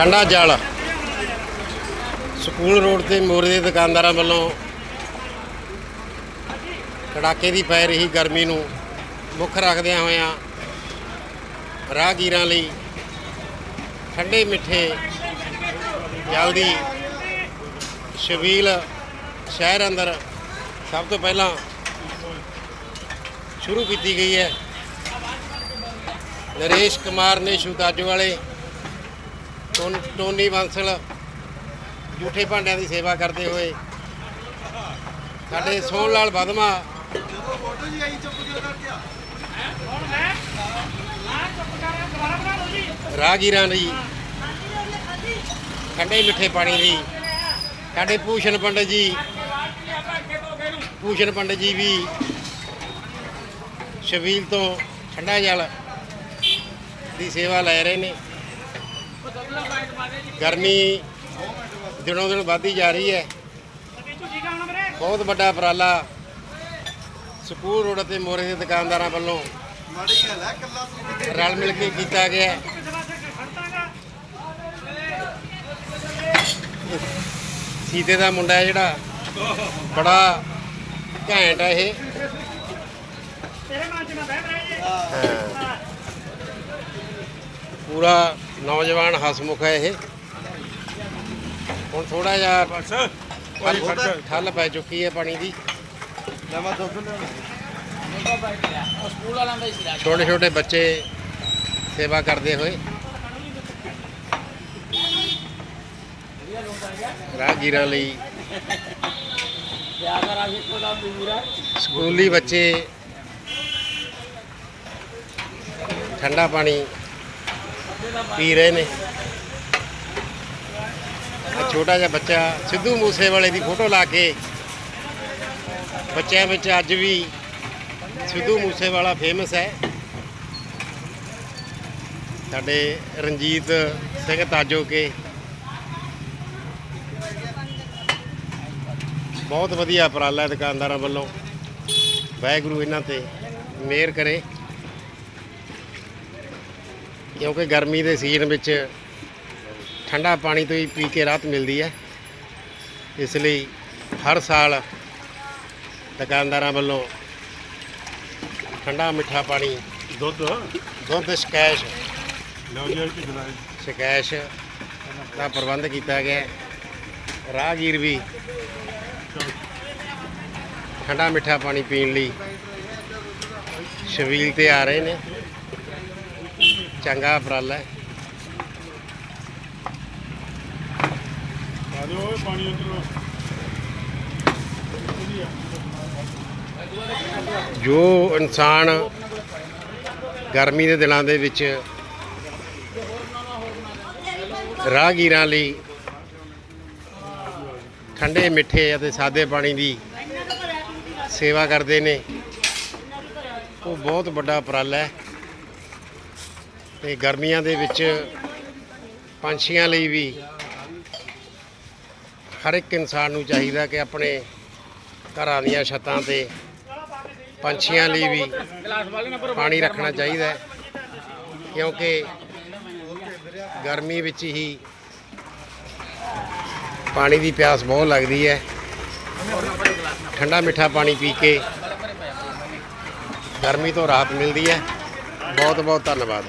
ਠੰਡਾ ਜਲ। School road ਤੇ ਮੋਰੇ ਦੇ ਦੁਕਾਨਦਾਰਾਂ ਵੱਲੋਂ ਕੜਾਕੇ ਦੀ ਪੈ ਰਹੀ ਗਰਮੀ ਨੂੰ ਮੁੱਖ ਰੱਖਦਿਆਂ ਹੋਇਆਂ ਰਾਹਗੀਰਾਂ ਲਈ ਠੰਡੇ ਮਿੱਠੇ ਜਲ ਦੀ ਛਬੀਲ ਸ਼ਹਿਰ ਅੰਦਰ ਸਭ ਤੋਂ ਪਹਿਲਾਂ ਸ਼ੁਰੂ ਕੀਤੀ ਗਈ ਹੈ। ਨਰੇਸ਼ ਕੁਮਾਰ ਨੇ ਸ਼ੂਤਾਜੋ ਵਾਲੇ ਟੋਨ- ਟੋਨੀ ਬਾਂਸਲ ਜੂਠੇ ਭਾਂਡਿਆਂ ਦੀ ਸੇਵਾ ਕਰਦੇ ਹੋਏ। ਸਾਡੇ ਸੋਹਣ ਲਾਲ ਬਦਮਾ। ਰਾਹਗੀਰਾਂ ਲਈ ਠੰਡੇ ਮਿੱਠੇ ਪਾਣੀ ਦੀ। ਸਾਡੇ ਭੂਸ਼ਣ ਪੰਡਤ ਜੀ। ਭੂਸ਼ਣ ਪੰਡਤ ਜੀ ਵੀ ਸ਼ਬੀਲ ਤੋਂ ਠੰਡਾ ਜਲ ਦੀ ਸੇਵਾ ਲੈ ਰਹੇ ਨੇ। ਗਰਮੀ ਦਿਨੋਂ ਦਿਨ ਵੱਧਦੀ ਜਾ ਰਹੀ ਹੈ ਬਹੁਤ ਵੱਡਾ ਉਪਰਾਲਾ ਸਕੂਲ ਰੋਡ ਤੇ ਮੋਰੇ ਦੇ ਦੁਕਾਨਦਾਰਾਂ ਵੱਲੋਂ ਰਲ ਮਿਲ ਕੇ ਕੀਤਾ ਗਿਆ। ਸੀਤੇ ਦਾ ਮੁੰਡਾ ਹੈ ਜਿਹੜਾ ਬੜਾ ਘੈਂਟ ਹੈ ਇਹ। ਪੂਰਾ ਨੌਜਵਾਨ ਹਸਮੁਖ ਹੈ ਇਹ। ਹੁਣ ਥੋੜਾ ਜਿਹਾ ਠੱਲ- ਠੱਲ ਪੈ ਚੁੱਕੀ ਹੈ ਪਾਣੀ ਦੀ। ਸਕੂਲ ਵਾਲਿਆਂ ਦਾ ਹੀ ਸੀ ਰਾਜ ਛੋਟੇ ਛੋਟੇ ਬੱਚੇ ਸੇਵਾ ਕਰਦੇ ਹੋਏ। ਰਾਹਗੀਰਾਂ ਲਈ ਸਕੂਲੀ ਬੱਚੇ ਠੰਡਾ ਪਾਣੀ ਪੀ ਰਹੇ ਨੇ। ਛੋਟਾ ਜਿਹਾ ਬੱਚਾ, ਸਿੱਧੂ ਮੂਸੇਵਾਲੇ ਦੀ ਫੋਟੋ ਲਾ ਕੇ ਬੱਚਿਆਂ ਵਿੱਚ ਅੱਜ ਵੀ ਸਿੱਧੂ ਮੂਸੇਵਾਲਾ ਫੇਮਸ ਹੈ। ਸਾਡੇ ਰਣਜੀਤ ਸਿੰਘ ਤਾਜੋ ਕੇ। ਬਹੁਤ ਵਧੀਆ ਉਪਰਾਲਾ ਦੁਕਾਨਦਾਰਾਂ ਵੱਲੋਂ। ਵਾਹਿਗੁਰੂ ਇਹਨਾਂ ਤੇ ਮਿਹਰ ਕਰੇ। ਕਿਉਂਕਿ ਗਰਮੀ ਦੇ ਸੀਜ਼ਨ ਵਿੱਚ ਠੰਡਾ ਪਾਣੀ ਤੋਂ ਹੀ ਪੀ ਕੇ ਰਾਹਤ ਮਿਲਦੀ ਹੈ। ਇਸ ਲਈ ਹਰ ਸਾਲ ਦੁਕਾਨਦਾਰਾਂ ਵੱਲੋਂ ਠੰਡਾ ਮਿੱਠਾ ਪਾਣੀ ਦੁੱਧ? ਦੁੱਧ ਸ਼ਕੈਸ਼ ਲਓ ਜੀ ਸ਼ਕੈਸ਼ ਦਾ ਪ੍ਰਬੰਧ ਕੀਤਾ ਗਿਆ। ਰਾਹਗੀਰ ਵੀ ਠੰਡਾ ਮਿੱਠਾ ਪਾਣੀ ਪੀਣ ਲਈ ਛਬੀਲ ਤੇ ਆ ਰਹੇ ਨੇ। ਚੰਗਾ ਉਪਰਾਲਾ ਹੈ। ਆ ਪਾਣੀ ਜੋ ਇਨਸਾਨ ਗਰਮੀ ਦੇ ਦਿਨਾਂ ਦੇ ਵਿੱਚ ਰਾਹਗੀਰਾਂ ਲਈ ਠੰਡੇ ਮਿੱਠੇ ਅਤੇ ਸਾਦੇ ਪਾਣੀ ਦੀ ਸੇਵਾ ਕਰਦੇ ਨੇ ਉਹ ਬਹੁਤ ਵੱਡਾ ਉਪਰਾਲਾ ਹੈ। ਤੇ ਗਰਮੀਆਂ ਦੇ ਵਿੱਚ ਪੰਛੀਆਂ ਲਈ ਵੀ ਹਰ ਇੱਕ ਇਨਸਾਨ ਨੂੰ ਚਾਹੀਦਾ ਕਿ ਆਪਣੇ ਘਰਾਂ ਦੀਆਂ ਛੱਤਾਂ ਤੇ ਪੰਛੀਆਂ ਲਈ ਵੀ ਪਾਣੀ ਰੱਖਣਾ ਚਾਹੀਦਾ ਕਿਉਂਕਿ ਗਰਮੀ ਵਿੱਚ ਹੀ ਪਾਣੀ ਦੀ ਪਿਆਸ ਬਹੁਤ ਲੱਗਦੀ ਹੈ। ਠੰਡਾ ਮਿੱਠਾ ਪਾਣੀ ਪੀ ਕੇ ਗਰਮੀ ਤੋਂ ਰਾਹਤ ਮਿਲਦੀ ਹੈ। ਬਹੁਤ ਬਹੁਤ ਧੰਨਵਾਦ।